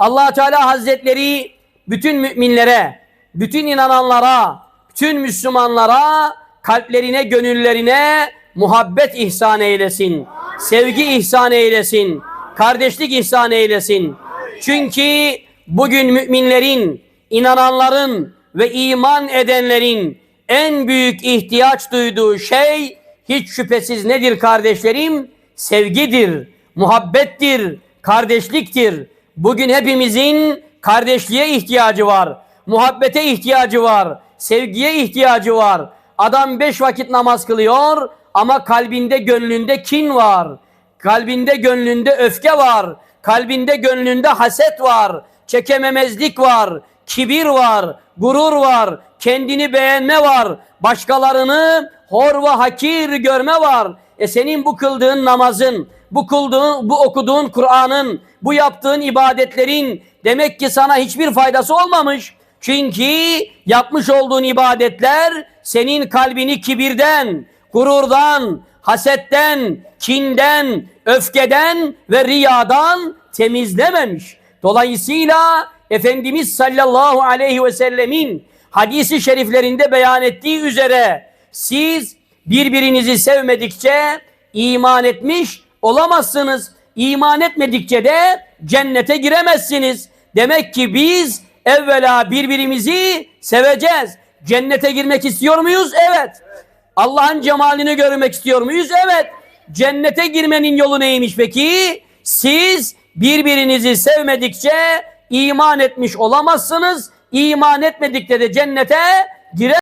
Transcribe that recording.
allah Teala Hazretleri bütün müminlere, bütün inananlara, bütün Müslümanlara kalplerine, gönüllerine muhabbet ihsan eylesin. Sevgi ihsan eylesin. Kardeşlik ihsan eylesin. Çünkü bugün müminlerin, inananların ve iman edenlerin en büyük ihtiyaç duyduğu şey hiç şüphesiz nedir kardeşlerim? Sevgidir, muhabbettir, kardeşliktir. Bugün hepimizin kardeşliğe ihtiyacı var, muhabbete ihtiyacı var, sevgiye ihtiyacı var. Adam beş vakit namaz kılıyor ama kalbinde gönlünde kin var. Kalbinde gönlünde öfke var. Kalbinde gönlünde haset var. Çekememezlik var. Kibir var. Gurur var. Kendini beğenme var. Başkalarını hor ve hakir görme var. E senin bu kıldığın namazın, bu kıldığın, bu okuduğun Kur'an'ın, bu yaptığın ibadetlerin demek ki sana hiçbir faydası olmamış. Çünkü yapmış olduğun ibadetler senin kalbini kibirden, gururdan, hasetten, kinden, öfkeden ve riyadan temizlememiş. Dolayısıyla Efendimiz sallallahu aleyhi ve sellemin hadisi şeriflerinde beyan ettiği üzere siz birbirinizi sevmedikçe iman etmiş olamazsınız. İman etmedikçe de cennete giremezsiniz. Demek ki biz evvela birbirimizi seveceğiz. Cennete girmek istiyor muyuz? Evet. Allah'ın cemalini görmek istiyor muyuz? Evet. Cennete girmenin yolu neymiş peki? Siz birbirinizi sevmedikçe iman etmiş olamazsınız. İman etmedikçe de cennete gire